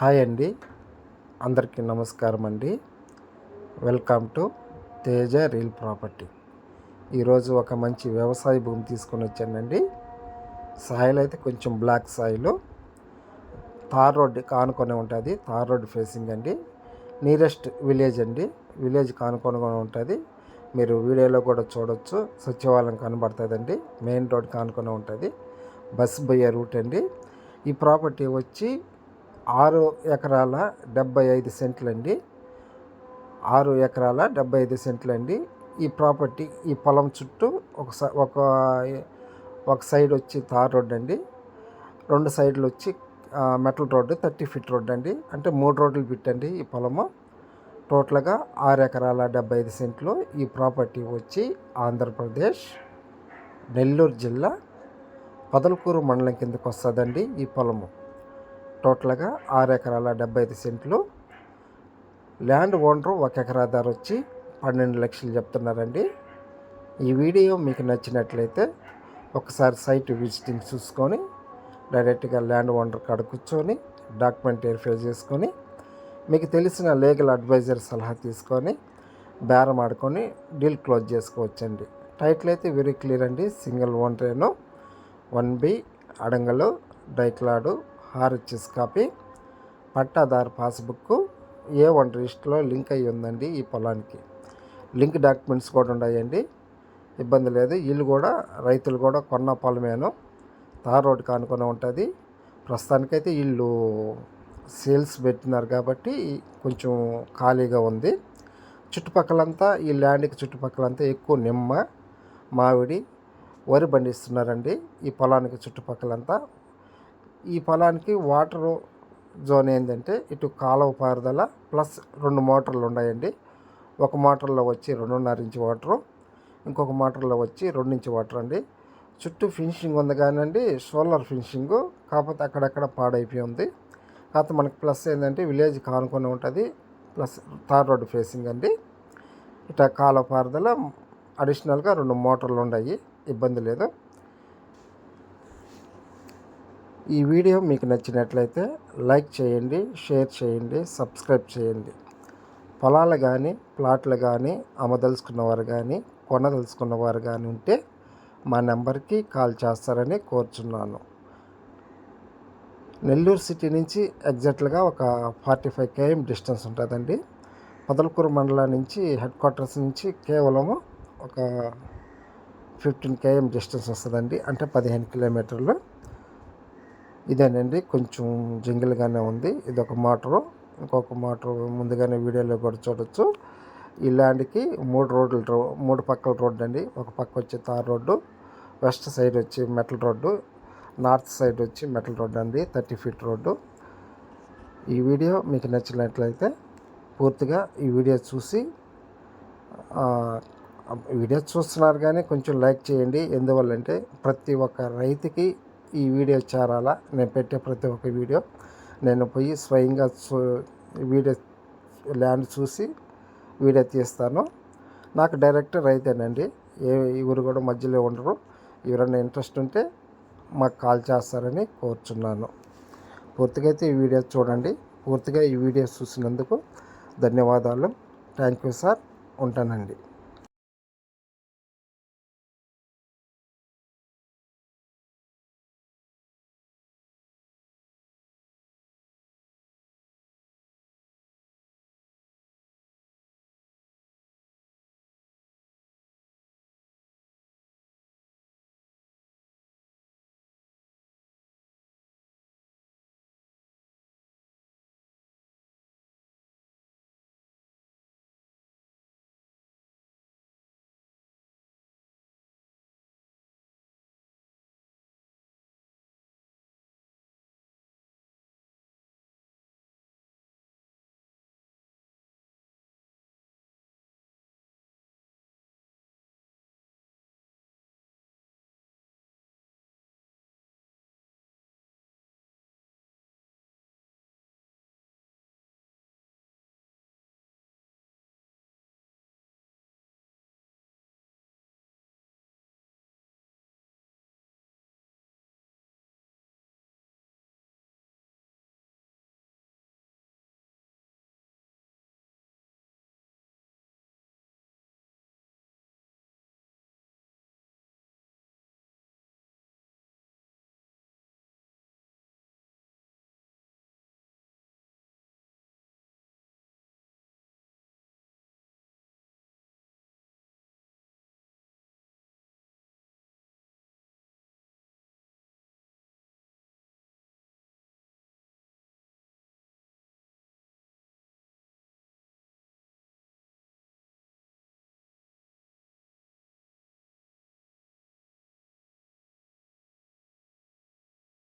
Hi అండి. అందరికీ నమస్కారం అండి. Welcome to Teja real property. ఈరోజు ఒక మంచి వ్యవసాయ భూమి తీసుకొని వచ్చానండి. సాయిల్ అయితే కొంచెం బ్లాక్ సాయిలు. తార్ రోడ్ కానుకొని ఉంటుంది. తార్ రోడ్ ఫేసింగ్ అండి. నియరెస్ట్ విలేజ్ అండి. విలేజ్ కానుకొని ఉంటుంది. మీరు వీడియోలో కూడా చూడొచ్చు. సచివాలయం కనబడుతుందండి. మెయిన్ రోడ్ కానుకొని ఉంటుంది. బస్ పోయే రూట్ అండి. ఈ ప్రాపర్టీ వచ్చి ఆరు ఎకరాల డెబ్బై ఐదు సెంట్లు అండి ఆరు ఎకరాల డెబ్బై ఐదు సెంట్లు అండి ఈ ప్రాపర్టీ ఈ పొలం చుట్టూ ఒక ఒక ఒక సైడ్ వచ్చి తార్ రోడ్ అండి. రెండు సైడ్లు వచ్చి metal road thirty feet road అండి. అంటే మూడు రోడ్లు పెట్టండి ఈ పొలము. టోటల్గా ఆరు ఎకరాల డెబ్బై ఐదు సెంట్లు ఈ ప్రాపర్టీ వచ్చి ఆంధ్రప్రదేశ్ నెల్లూరు జిల్లా పదలకూరు మండలం కిందకు వస్తుందండి ఈ పొలము. టోటల్గా ఆరు ఎకరాల డెబ్బై ఐదు సెంట్లు. ల్యాండ్ ఓనరు ఒక ఎకరా ధర వచ్చి పన్నెండు లక్షలు చెప్తున్నారండి. ఈ వీడియో మీకు నచ్చినట్లయితే ఒకసారి సైట్ విజిటింగ్ చూసుకొని డైరెక్ట్గా ల్యాండ్ ఓనర్ కాడ కూర్చొని డాక్యుమెంట్ వెరిఫై చేసుకొని మీకు తెలిసిన లీగల్ అడ్వైజర్ సలహా తీసుకొని బేరం ఆడుకొని డీల్ క్లోజ్ చేసుకోవచ్చండి. టైటిల్ అయితే వెరీ క్లియర్ అండి. సింగిల్ ఓనరేను. వన్ బి అడంగలు డైక్లాడు ఆర్హెచ్ఎస్ కాపీ పట్టాదారు పాస్బుక్ ఏ వన్ రిజిస్టర్లో లింక్ అయ్యి ఉందండి ఈ పొలానికి. లింక్ డాక్యుమెంట్స్ కూడా ఉన్నాయండి. ఇబ్బంది లేదు. వీళ్ళు కూడా రైతులు కూడా కొన్న పొలమేను. తార్ రోడ్ కానుకొని ఉంటుంది. ప్రస్తుతానికైతే వీళ్ళు సేల్స్ పెట్టినారు కాబట్టి కొంచెం ఖాళీగా ఉంది. చుట్టుపక్కలంతా ఈ ల్యాండ్కి చుట్టుపక్కలంతా ఎక్కువ నిమ్మ మామిడి వరి పండిస్తున్నారండి. ఈ పొలానికి చుట్టుపక్కలంతా ఈ పొలానికి వాటర్ జోన్ ఏంటంటే ఇటు కాలువ పారుదల ప్లస్ రెండు మోటార్లు ఉన్నాయండి. ఒక మోటార్లో వచ్చి రెండున్నర ఇంచు వాటరు ఇంకొక మోటార్లో వచ్చి రెండు ఇంచు వాటర్ అండి. చుట్టూ ఫినిషింగ్ ఉంది కానండి సోలార్ ఫినిషింగ్ కాకపోతే అక్కడక్కడ పాడైపోయి ఉంది. కాకపోతే మనకి ప్లస్ ఏంటంటే విలేజ్ కానుకొని ఉంటుంది ప్లస్ తార్ రోడ్ ఫేసింగ్ అండి. ఇట కాలువ పారుదల అడిషనల్గా రెండు మోటార్లు ఉన్నాయి ఇబ్బంది లేదు. ఈ వీడియో మీకు నచ్చినట్లయితే లైక్ చేయండి షేర్ చేయండి సబ్స్క్రైబ్ చేయండి. పొలాలు కానీ ప్లాట్లు కానీ అమ్మదలుచుకున్నవారు కానీ కొనదలుచుకున్నవారు కానీ ఉంటే మా నెంబర్కి కాల్ చేస్తారని కోరుచున్నాను. నెల్లూరు సిటీ నుంచి ఎగ్జాక్ట్గా ఒక ఫార్టీ ఫైవ్ కేఎం డిస్టెన్స్ ఉంటుందండి. పొదలకూరు మండలం నుంచి హెడ్ క్వార్టర్స్ నుంచి కేవలము ఒక ఫిఫ్టీన్ కేఎం డిస్టెన్స్ వస్తుందండి. అంటే పదిహేను కిలోమీటర్లు. ఇదేనండి కొంచెం జింగిల్గానే ఉంది. ఇది ఒక మోటరు ఇంకొక మోటరు ముందుగానే వీడియోలో కూడా చూడొచ్చు. ఈ ల్యాండ్కి మూడు రోడ్లు మూడు పక్కల రోడ్డు అండి ఒక పక్క వచ్చి తార్ రోడ్డు వెస్ట్ సైడ్ వచ్చి మెటల్ రోడ్డు నార్త్ సైడ్ వచ్చి మెటల్ రోడ్డు అండి థర్టీ ఫీట్ రోడ్డు. ఈ వీడియో మీకు నచ్చినట్లయితే పూర్తిగా ఈ వీడియో చూసి వీడియో చూస్తున్నారు కానీ కొంచెం లైక్ చేయండి. ఎందువల్లంటే ప్రతి ఒక్క రైతుకి ఈ వీడియో చేరాలా? నేను పెట్టే ప్రతి ఒక్క వీడియో. నేను పోయి స్వయంగా వీడియో ల్యాండ్ చూసి వీడియో తీస్తాను. నాకు డైరెక్ట్ రైతేనండి ఏ ఎవరు కూడా మధ్యలో ఉండరు. ఎవరైనా ఇంట్రెస్ట్ ఉంటే మాకు కాల్ చేస్తారని కోరుచున్నాను. పూర్తిగా అయితే ఈ వీడియో చూడండి. పూర్తిగా ఈ వీడియో చూసినందుకు ధన్యవాదాలు. Thank you sir. ఉంటానండి.